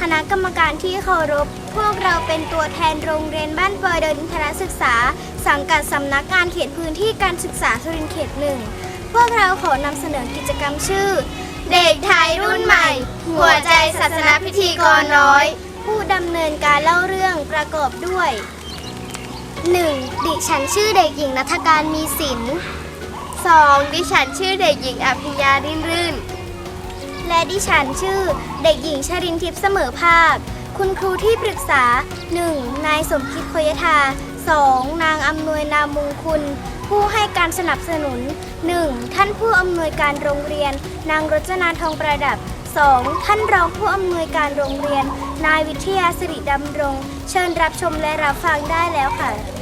คณะกรรมการที่เคารพ พวกเราเป็นตัวแทนโรงเรียนบ้านเปอร์เดินทรศึกษา สังกัดสำนักงานเขตพื้นที่การศึกษาสุรินทร์เขตหนึ่ง พวกเราขอนำเสนอกิจกรรมชื่อ เด็กไทยรุ่นใหม่ หัวใจศาสนาพิธีกรน้อย ผู้ดำเนินการเล่าเรื่องประกอบด้วย 1. ดิฉันชื่อเด็กหญิงนัทการมีศิลป์ 2. ดิฉันชื่อเด็กหญิงอภิญญารื่นรื่น และดิฉันชื่อ เด็กหญิงชรินทิพย์เสมอภาค คุณครูที่ปรึกษา 1. นายสมคิดโคยทา 2. นางอำนวยนามมงคุณ ผู้ให้การสนับสนุน 1. ท่านผู้อำนวยการโรงเรียน นางรจนาทองประดับ 2. ท่านรองผู้อำนวยการโรงเรียน นายวิทยาสิริดำรง เชิญรับชมและรับฟังได้แล้วค่ะ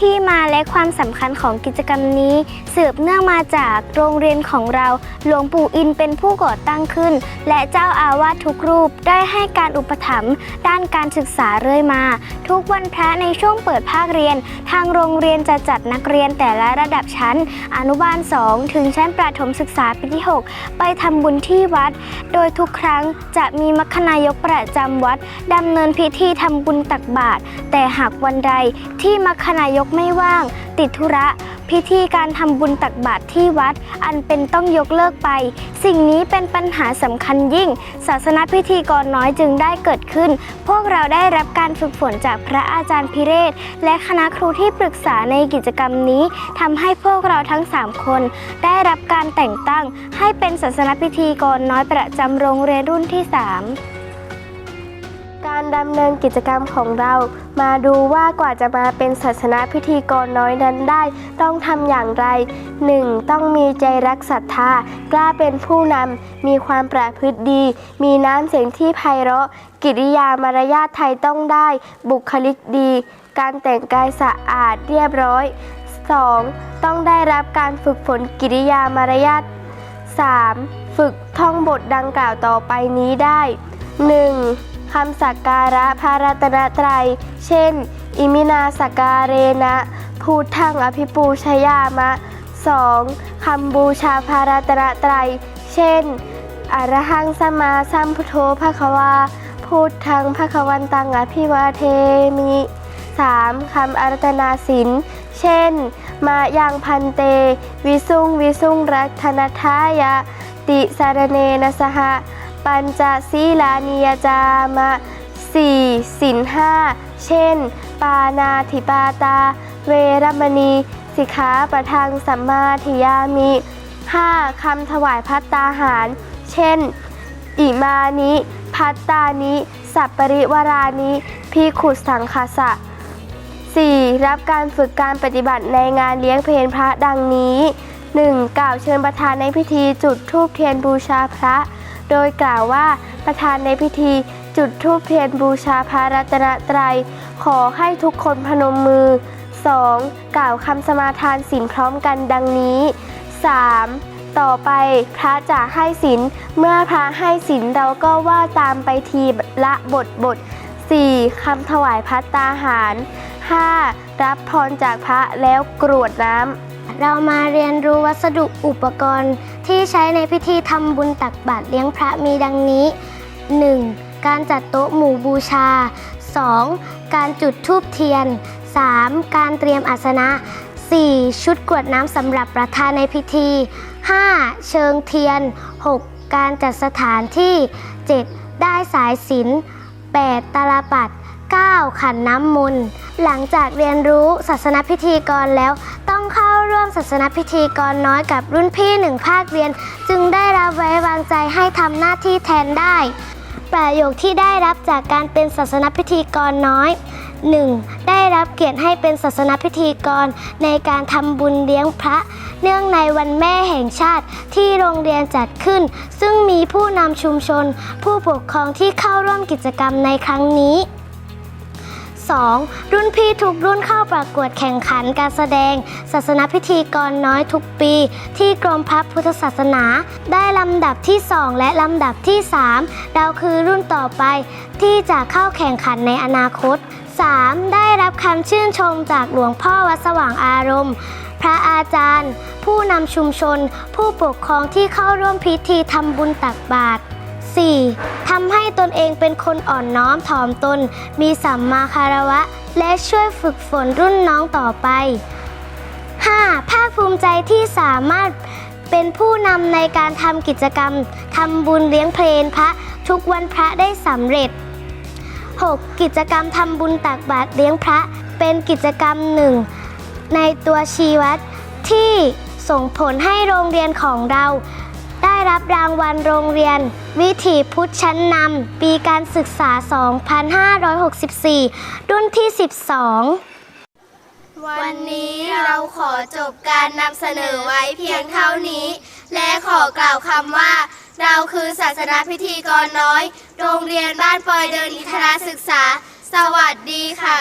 ที่มาและความสำคัญของกิจกรรมนี้ สืบเนื่องมาจากโรงเรียนของเรา หลวงปู่อินเป็นผู้ก่อตั้งขึ้น และเจ้าอาวาสทุกรูปได้ให้การอุปถัมภ์ด้านการศึกษาเรื่อยมา ทุกวันพระในช่วงเปิดภาคเรียน ทางโรงเรียนจะจัดนักเรียนแต่ละระดับชั้น อนุบาล 2 ถึงชั้นประถมศึกษาปีที่ 6 ไปทำบุญที่วัด โดยทุกครั้งจะมีมัคคนายกประจำวัดดำเนินพิธีทำบุญตักบาตรแต่หากวันใดที่มัคคนายกไม่ว่าง ติดธุระ พิธีการทำบุญตักบาตรที่วัด อันเป็นต้องยกเลิกไป สิ่งนี้เป็นปัญหาสำคัญยิ่ง ศาสนพิธีกรน้อยจึงได้เกิดขึ้น พวกเราได้รับการฝึกฝนจากพระอาจารย์พิเรศ และคณะครูที่ปรึกษาในกิจกรรมนี้ทำให้พวกเราทั้ง 3 คน ได้รับการแต่งตั้ง ให้เป็นศาสนพิธีกรน้อยประจำโรงเรียนรุ่นที่ 3 การดำเนินกิจกรรมของเรามาดูว่ากว่าจะมาเป็นศาสนาพิธีกรน้อยนั้นได้ ต้องทำอย่างไร 1. ต้องมีใจรักศรัทธากล้าเป็นผู้นำมีความประพฤติดี มีน้ำเสียงที่ไพเราะ กิริยามารยาทไทยต้องได้ บุคลิกดี การแต่งกายสะอาดเรียบร้อย 2. ต้องได้รับการฝึกฝนกิริยามารยาท 3. ฝึกท่องบทดังกล่าวต่อไปนี้ได้ 1. คำสักการะพระรัตนตรัย เช่น อิมินาสกการเรนะพูดทังอภิปูชยามะ 2. คำบูชาพระรัตนตรัย เช่น อรหังสมมาสัมพุทโธภควาพูดทังภควันตังอภิวาเทมิ 3. คำอารัตนาศิน เช่น มายังพันเต วิสุงวิสุงรักธนทายะ ติสารเนนะสหะ ปัญจศีลานิยจามะ 4. สินห้าเช่น ปานาธิปาตา เวรมณี สิกขาประทังสัมมาทิยามิ 5. คำถวายพัตตาหาร เช่น อิมานิ พัตตานิ สัปปริวารานิพิขุสังคาสะ 4. รับการฝึกการปฏิบัติในงานเลี้ยงเพลพระดังนี้ 1. กล่าวเชิญประธานในพิธีจุดธูปเทียนบูชาพระ โดยกล่าวว่าประธานในพิธีจุดธูปเทียนบูชาพระรัตนตรัย ขอให้ทุกคนพนมมือ 2. กล่าวคำสมาทานศีลพร้อมกันดังนี้ 3. ต่อไปพระจะให้ศีลเมื่อพระให้ศีลเราก็ว่าตามไปทีละบทบท 4. คำถวายพัตตาหาร 5. รับพรจากพระแล้วกรวดน้ำ เรามาเรียนรู้วัสดุอุปกรณ์ที่ใช้ในพิธีทำบุญตักบาตรเลี้ยงพระมีดังนี้ 1. การจัดโต๊ะหมู่บูชา 2. การจุดธูปเทียน 3. การเตรียมอาสนะ 4. ชุดกรวดน้ำสำหรับประธานในพิธี 5. เชิงเทียน 6. การจัดสถานที่ 7. ได้สายสิญจน 8. ตาลปัด 9. ขันน้ำมนต์หลังจากเรียนรู้ศาสนพิธีกรแล้ว ร่วมศาสนพิธีกรน้อยกับรุ่นพี่หนึ่งภาคเรียน จึงได้รับไว้วางใจให้ทำหน้าที่แทนได้ ประโยคที่ได้รับจากการเป็นศาสนพิธีกรน้อย 1. ได้รับเกียรติให้เป็นศาสนพิธีกรในการทำบุญเลี้ยงพระ เนื่องในวันแม่แห่งชาติที่โรงเรียนจัดขึ้น ซึ่งมีผู้นำชุมชน ผู้ปกครองที่เข้าร่วมกิจกรรมในครั้งนี้ 2. รุ่นพี่ทุกรุ่นเข้าประกวดแข่งขันการแสดง ศาสนพิธีกรน้อยทุกปี ที่กรมพระพุทธศาสนา ได้ลำดับที่ 2 และลำดับที่ 3 เราคือรุ่นต่อไป ที่จะเข้าแข่งขันในอนาคต 3. ได้รับคำชื่นชมจากหลวงพ่อวัดสว่างอารมณ์ พระอาจารย์ ผู้นำชุมชน ผู้ปกครองที่เข้าร่วมพิธีทำบุญตักบาตร 4. ทำให้ตนเองเป็นคนอ่อนน้อมถ่อมตน มีสัมมาคารวะ และช่วยฝึกฝนรุ่นน้องต่อไป 5. ภาคภูมิใจที่สามารถเป็นผู้นำในการทำกิจกรรมทำบุญเลี้ยงเพลนพระทุกวันพระได้สำเร็จ 6. กิจกรรมทำบุญตักบาตรเลี้ยงพระ เป็นกิจกรรมหนึ่ง ในตัวชีวัดที่ส่งผลให้โรงเรียนของเรา รับรางวัลโรงเรียน วิถีพุทธชั้นนำปีการศึกษา 2564 รุ่นที่ 12 วันนี้เราขอจบการนำเสนอไว้เพียงเท่านี้ และขอกล่าวคำว่า เราคือศาสนาพิธีกรน้อย โรงเรียนบ้านปอยเดินอิทราศึกษา สวัสดีค่ะ